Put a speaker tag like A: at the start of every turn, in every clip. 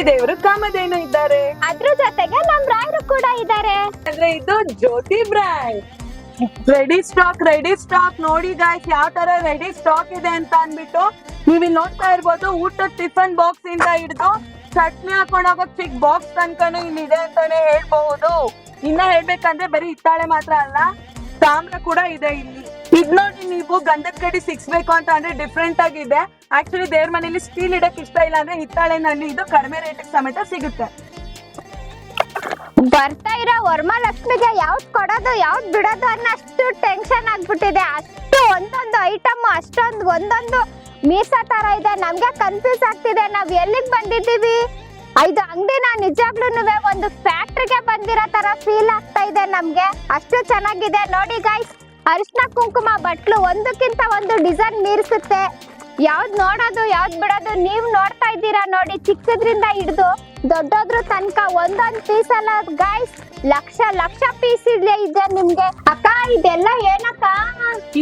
A: ನಂದಿ ದೇವರು ಕಾಮಧೇನು ಇದ್ದಾರೆ.
B: ಅದ್ರ ಜೊತೆಗೆ ನಮ್ ರಾಯರು ಕೂಡ ಇದ್ದಾರೆ.
A: ಅಂದ್ರೆ ಇದು ಜ್ಯೋತಿ ಬ್ರಾಯ್ ರೆಡಿ ಸ್ಟಾಕ್ ರೆಡಿ ಸ್ಟಾಕ್ ನೋಡಿ ಗಾಯ್ಸ್ ಯಾವ ತರ ರೆಡಿ ಸ್ಟಾಕ್ ಇದೆ ಅಂತ ಅನ್ಬಿಟ್ಟು ನೀವು ಇಲ್ಲಿ ನೋಡ್ತಾ ಇರ್ಬೋದು ಊಟ ಟಿಫನ್ ಬಾಕ್ಸ್ ಇಂದ ಹಿಡಿದು ಚಟ್ನಿ ಹಾಕೊಂಡೋಗೋ ಚಿಕ್ ಬಾಕ್ಸ್ ತನಕನೇ ಇಲ್ಲಿ ಇದೆ ಅಂತಾನೆ ಹೇಳ್ಬಹುದು. ಇನ್ನ ಹೇಳ್ಬೇಕಂದ್ರೆ ಬರೀ ಹಿತ್ತಾಳೆ ಮಾತ್ರ ಅಲ್ಲ ತಾಮ್ರ ಕೂಡ ಇದೆ ಇಲ್ಲಿ. ಇದ್ ನೋಡಿ ನೀವು ಗಂಧದ ಕಡಿ ಸಿಕ್ಸ್ಬೇಕು ಅಂತ ಅಂದ್ರೆ ಡಿಫ್ರೆಂಟ್ ಆಗಿದೆ. ಆಕ್ಚುಲಿ ದೇವ್ರ ಮನೇಲಿ ಸ್ಟೀಲ್ ಇಡಕ್ ಇಷ್ಟ ಇಲ್ಲ ಅಂದ್ರೆ ಹಿತ್ತಾಳೆನಲ್ಲಿ ಇದು ಕಡಿಮೆ ರೇಟ್ ಸಮೇತ ಸಿಗುತ್ತೆ.
B: ಬರ್ತಾ ಇರೋ ವರಮಹಾಲಕ್ಷ್ಮಿಗೆ ಯಾವ್ದು ಕೊಡೋದು, ಯಾವ್ದು ಬಿಡೋದು ಅನ್ನೋ ಅಷ್ಟು ಟೆನ್ಷನ್ ಆಗ್ಬಿಟ್ಟಿದೆ. ಅಷ್ಟು ಒಂದೊಂದು ಐಟಮ್ ಅಷ್ಟೊಂದು ಒಂದೊಂದು ಮೀಸ ತರ ಇದೆ. ನಮ್ಗೆ ಕನ್ಫ್ಯೂಸ್ ಆಗ್ತಿದೆ. ನಾವ್ ಎಲ್ಲಿಗ್ ಬಂದಿದ್ದೀವಿ? ಇದು ಅಂಗಡಿನ ನಿಜಾಗ್ಲೂ ಒಂದು ಫ್ಯಾಕ್ಟ್ರಿಗೆ ಬಂದಿರೋ ತರ ಫೀಲ್ ಆಗ್ತಾ ಇದೆ ನಮ್ಗೆ. ಅಷ್ಟು ಚೆನ್ನಾಗಿದೆ. ನೋಡಿ ಗೈಸ್ ಅರಿಶಿನ ಕುಂಕುಮ ಬಟ್ಲು ಒಂದಕ್ಕಿಂತ ಒಂದು ಡಿಸೈನ್ ಮೀರಿಸುತ್ತೆ. ಯಾವ್ದು ನೋಡೋದು, ಯಾವ್ದು ಬಿಡೋದು, ನೀವ್ ನೋಡ್ತಾ ಇದ್ದೀರಾ ನೋಡಿ, ಚಿಕ್ಕದ್ರಿಂದ ಹಿಡ್ದು ದೊಡ್ಡದ್ರ ತನಕ ಒಂದೊಂದು ಪೀಸ್ ಅಲ್ಲ. ಗೈಸ್ ಲಕ್ಷ ಲಕ್ಷ ಪೀಸ್ ಇದೆ ಇದೆ ನಿಮ್ಗೆ. ಅಕ್ಕ, ಇದೆಲ್ಲ ಏನಕ್ಕ?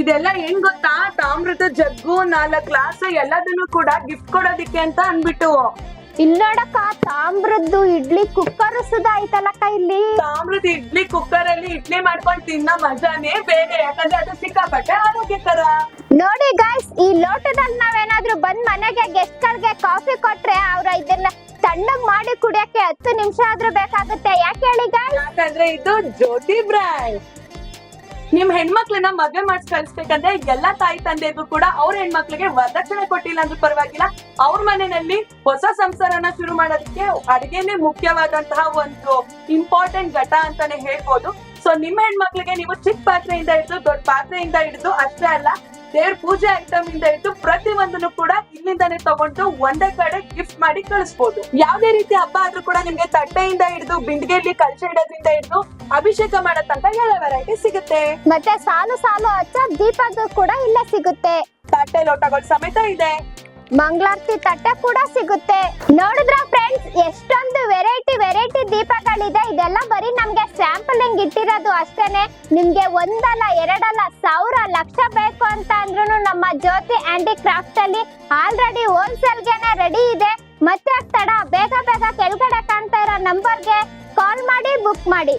A: ಇದೆಲ್ಲ ಏನ್ ಗೊತ್ತಾ? ತಾಮ್ರದ ಜಗ್ಗು, ನಾಲ್ಕು ಗ್ಲಾಸ್ ಎಲ್ಲದನ್ನು ಕೂಡ ಗಿಫ್ಟ್ ಕೊಡೋದಿಕ್ಕೆ ಅಂತ ಅನ್ಬಿಟ್ಟು
B: ಇಲ್ಲಿ ನೋಡಕ್ಕ ತಾಮ್ರದ್ದು ಇಡ್ಲಿ ಕುಕ್ಕರ್ ಸುದ ಇಲ್ಲಿ?
A: ತಾಮ್ರದ ಇಡ್ಲಿ ಕುಕ್ಕರ್ ಅಲ್ಲಿ ಇಡ್ಲಿ ಮಾಡ್ಕೊಂಡು ತಿನ್ನೋ ಮಜಾನೇ ಬೇರೆ ಯಾಕಂದ್ರೆ ಅದು ಸಿಕ್ಕಾಪಟ್ಟೆ ಆರೋಗ್ಯಕರ.
B: ನೋಡಿ ಗಾಯ್ಸ್ ಈ ಲೋಟದಲ್ಲಿ ನಾವೇನಾದ್ರೂ ಬಂದ್ ಮನೆಗೆ ಗೆಸ್ಟ್ ಗಳಿಗೆ ಕಾಫಿ ಕೊಟ್ರೆ ಅವ್ರ ಇದನ್ನ ತಣ್ಣಗ್ ಮಾಡಿ ಕುಡಿಯಕ್ಕೆ ಹತ್ತು ನಿಮಿಷ ಆದ್ರೂ ಬೇಕಾಗುತ್ತೆ. ಯಾಕೆ ಹೇಳಿ ಗೈಸ್
A: ಯಾಕಂದ್ರೆ ಇದು ಜ್ಯೋತಿ ಬ್ರ್ಯಾಂಡ್ ನಿಮ್ ಹೆಣ್ಮಕ್ಳನ್ನ ಮದ್ವೆ ಮಾಡ್ಸಿ ಕಳ್ಸ್ಬೇಕಂದ್ರೆ ಎಲ್ಲಾ ತಾಯಿ ತಂದೆಗೂ ಕೂಡ ಅವ್ರ ಹೆಣ್ಮಕ್ಳಿಗೆ ವರದಕ್ಷಿಣೆ ಕೊಟ್ಟಿಲ್ಲ ಅಂದ್ರೂ ಪರವಾಗಿಲ್ಲ. ಅವ್ರ ಮನೆಯಲ್ಲಿ ಹೊಸ ಸಂಸಾರನ ಶುರು ಮಾಡೋದಕ್ಕೆ ಅಡಿಗೆನೆ ಮುಖ್ಯವಾದಂತಹ ಒಂದು ಇಂಪಾರ್ಟೆಂಟ್ ಘಟ ಅಂತಾನೆ ಹೇಳ್ಬೋದು. ಸೊ ನಿಮ್ಮ ಹೆಣ್ಮಕ್ಳಿಗೆ ನೀವು ಚಿಕ್ಕ ಪಾತ್ರೆಯಿಂದ ಹಿಡಿದು, ದೊಡ್ಡ ಪಾತ್ರೆಯಿಂದ ಹಿಡಿದು ಅಷ್ಟೇ ಅಲ್ಲ, ದೇವ್ರ ಪೂಜೆ ಐಟಮ್ ಇಂದ ಇಟ್ಟು ಪ್ರತಿ ಒಂದನ್ನು ಕೂಡ ಇಲ್ಲಿಂದಾನೆ ತಗೊಂಡು ಒಂದೇ ಕಡೆ ಗಿಫ್ಟ್ ಮಾಡಿ ಕಳಿಸ್ಬೋದು. ಯಾವ್ದೇ ರೀತಿ ಹಬ್ಬ ಆದ್ರೂ ಕೂಡ ನಿಮ್ಗೆ ತಟ್ಟೆಯಿಂದ ಹಿಡಿದು, ಬಿಂದಿಗೆಯಲ್ಲಿ ಕಳಶ ಇಡೋದ್ರಿಂದ ಹಿಡಿದು ಅಭಿಷೇಕ ಮಾಡೋ ತನಕ ಎಲ್ಲ ವೆರೈಟಿ ಸಿಗುತ್ತೆ.
B: ಮತ್ತೆ ಸಾಲು ಸಾಲು ಹಚ್ಚ ದೀಪದ್ದು ಕೂಡ ಇಲ್ಲೇ ಸಿಗುತ್ತೆ.
A: ತಟ್ಟೆ ಲೋಟಗಳು ಸಮೇತ ಇದೆ.
B: ಮಂಗಳಾರತಿ ತಟ್ಟೆ ಕೂಡ ಸಿಗುತ್ತೆ. ನೋಡಿದ್ರ ಫ್ರೆಂಡ್ಸ್ ಎಷ್ಟೊಂದು ವೆರೈಟಿ ವೆರೈಟಿ ದೀಪಗಳಿದೆ. ಇದೆಲ್ಲ ಬರೀ ನಮ್ಗೆ ಸ್ಯಾಂಪಲಿಂಗ್ ಇಟ್ಟಿರೋದು ಅಷ್ಟೇನೆ. ನಿಮ್ಗೆ ಒಂದಲ್ಲ ಎರಡಲ್ಲ ಸಾವಿರ ಲಕ್ಷ ಬೇಕು ಅಂತ ಅಂದ್ರೂ ನಮ್ಮ ಜ್ಯೋತಿ ಆಂಡಿ ಕ್ರಾಫ್ಟ್ ಅಲ್ಲಿ ಆಲ್ರೆಡಿ ಹೋಲ್ಸೇಲ್ ಗೆನೆ ರೆಡಿ ಇದೆ. ಮತ್ತೆ ತಡ ಬೇಗ ಬೇಗ ಕೆಳಗಡೆ ಕಾಣ್ತಾ ಇರೋ ನಂಬರ್ಗೆ ಕಾಲ್ ಮಾಡಿ ಬುಕ್ ಮಾಡಿ.